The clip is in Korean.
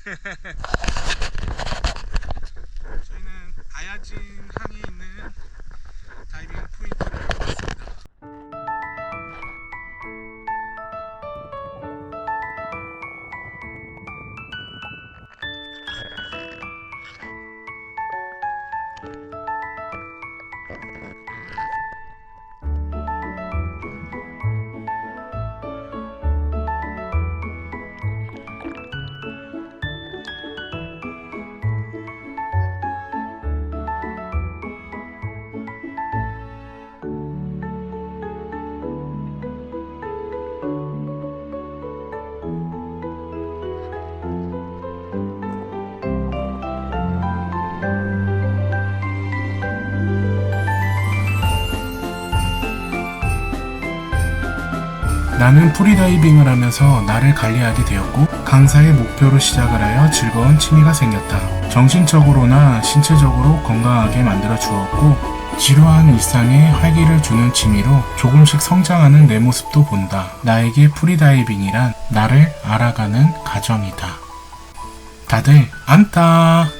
저희는 아야진 항 나는 프리다이빙을 하면서 나를 관리하게 되었고 강사의 목표로 시작을 하여 즐거운 취미가 생겼다. 정신적으로나 신체적으로 건강하게 만들어 주었고 지루한 일상에 활기를 주는 취미로 조금씩 성장하는 내 모습도 본다. 나에게 프리다이빙이란 나를 알아가는 과정이다. 다들 안따!